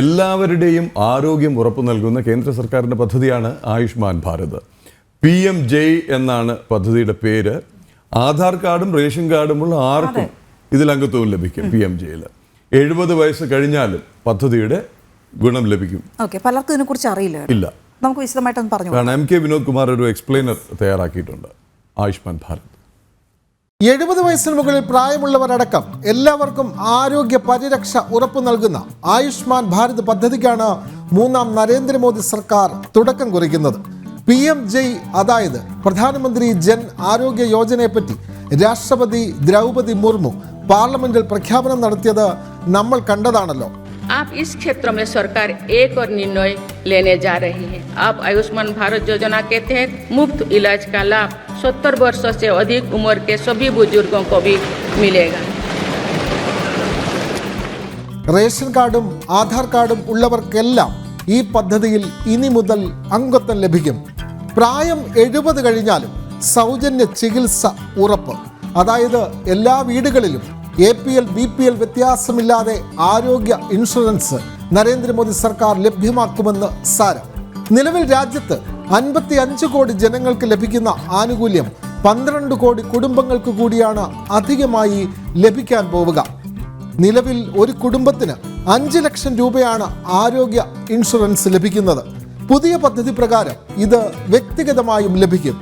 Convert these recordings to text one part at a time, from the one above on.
എല്ലാവരുടെയും ആരോഗ്യം ഉറപ്പു നൽകുന്ന കേന്ദ്ര സർക്കാരിന്റെ പദ്ധതിയാണ് ആയുഷ്മാൻ ഭാരത്. പി എം ജയ് എന്നാണ് പദ്ധതിയുടെ പേര്. ആധാർ കാർഡും റേഷൻ കാർഡുമുള്ള ആർക്കും ഇതിൽ അംഗത്വവും ലഭിക്കും പി എം ജയിൽ എഴുപത് വയസ്സ് കഴിഞ്ഞാലും പദ്ധതിയുടെ ഗുണം ലഭിക്കും. ഓക്കെ പലർക്കും ഇതിനെക്കുറിച്ച് അറിയില്ല ഇല്ല. നമുക്ക് വിശദമായിട്ടൊന്ന് പറഞ്ഞു കാരണം എം കെ വിനോദ് കുമാർ ഒരു എക്സ്പ്ലെയിനർ തയ്യാറാക്കിയിട്ടുണ്ട്. ആയുഷ്മാൻ ഭാരത്. എഴുപത് വയസ്സിന് മുകളിൽ പ്രായമുള്ളവരടക്കം എല്ലാവർക്കും ആരോഗ്യ പരിരക്ഷ ഉറപ്പു നൽകുന്ന ആയുഷ്മാൻ ഭാരത് പദ്ധതിക്കാണ് മൂന്നാം നരേന്ദ്രമോദി സർക്കാർ തുടക്കം കുറിക്കുന്നത്. പി എം ജയ് അതായത് പ്രധാനമന്ത്രി ജൻ ആരോഗ്യ യോജനയെപ്പറ്റി രാഷ്ട്രപതി ദ്രൗപതി മുർമു പാർലമെന്റിൽ പ്രഖ്യാപനം നടത്തിയത് നമ്മൾ കണ്ടതാണല്ലോ. आप इस क्षेत्र में सरकार एक और निर्णय लेने जा रही है अब आयुष्मान भारत योजना के तहत मुफ्त इलाज का लाभ 70 वर्ष से अधिक उम्र के सभी बुजुर्गों को भी मिलेगा റേഷൻ കാർഡും ആധാർ കാർഡും ഉള്ളവർക്കെല്ലാം ഈ പദ്ധതിയിൽ ഇനി മുതൽ അംഗത്വം ലഭിക്കും പ്രായം എഴുപത് കഴിഞ്ഞാലും സൗജന്യ ചികിത്സ ഉറപ്പ് അതായത് എല്ലാ വീടുകളിലും A P L B P L വ്യത്യാസമില്ലാതെ ആരോഗ്യ ഇൻഷുറൻസ് നരേന്ദ്രമോദി സർക്കാർ ലഭ്യമാക്കുമെന്ന് സാരം. നിലവിൽ രാജ്യത്ത് അൻപത്തി അഞ്ച് കോടി ജനങ്ങൾക്ക് ലഭിക്കുന്ന ആനുകൂല്യം പന്ത്രണ്ട് കോടി കുടുംബങ്ങൾക്ക് കൂടിയാണ് അധികമായി ലഭിക്കാൻ പോവുക. നിലവിൽ ഒരു കുടുംബത്തിന് അഞ്ച് ലക്ഷം രൂപയാണ് ആരോഗ്യ ഇൻഷുറൻസ് ലഭിക്കുന്നത്. പുതിയ പദ്ധതി പ്രകാരം ഇത് വ്യക്തിഗതമായും ലഭിക്കും.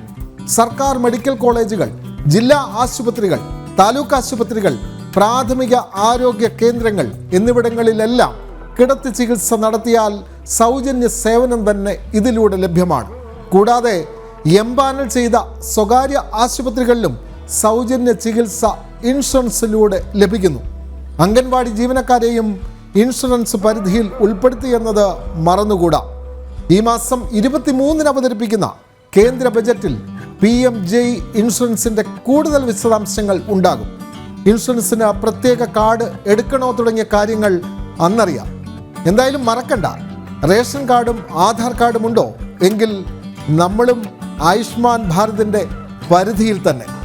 സർക്കാർ മെഡിക്കൽ കോളേജുകൾ ജില്ലാ ആശുപത്രികൾ താലൂക്ക് ആശുപത്രികൾ പ്രാഥമിക ആരോഗ്യ കേന്ദ്രങ്ങൾ എന്നിവിടങ്ങളിലെല്ലാം കിടത്തി ചികിത്സ നടത്തിയാൽ സൗജന്യ സേവനം തന്നെ ഇതിലൂടെ ലഭ്യമാണ്. കൂടാതെ എംപാനൽ ചെയ്ത സ്വകാര്യ ആശുപത്രികളിലും സൗജന്യ ചികിത്സ ഇൻഷുറൻസിലൂടെ ലഭിക്കുന്നു. അംഗൻവാടി ജീവനക്കാരെയും ഇൻഷുറൻസ് പരിധിയിൽ ഉൾപ്പെടുത്തി എന്നത് മറന്നുകൂടാ. ഈ മാസം ഇരുപത്തിമൂന്നിന് അവതരിപ്പിക്കുന്ന കേന്ദ്ര ബജറ്റിൽ പി എം ജെ ഇൻഷുറൻസിന്റെ കൂടുതൽ വിശദാംശങ്ങൾ ഉണ്ടാകും. ഇൻഷുറൻസിന് പ്രത്യേക കാർഡ് എടുക്കണോ തുടങ്ങിയ കാര്യങ്ങൾ അന്നറിയാം. എന്തായാലും മറക്കണ്ട. റേഷൻ കാർഡും ആധാർ കാർഡും ഉണ്ടോ? എങ്കിൽ നമ്മളും ആയുഷ്മാൻ ഭാരതിന്റെ പരിധിയിൽ തന്നെ.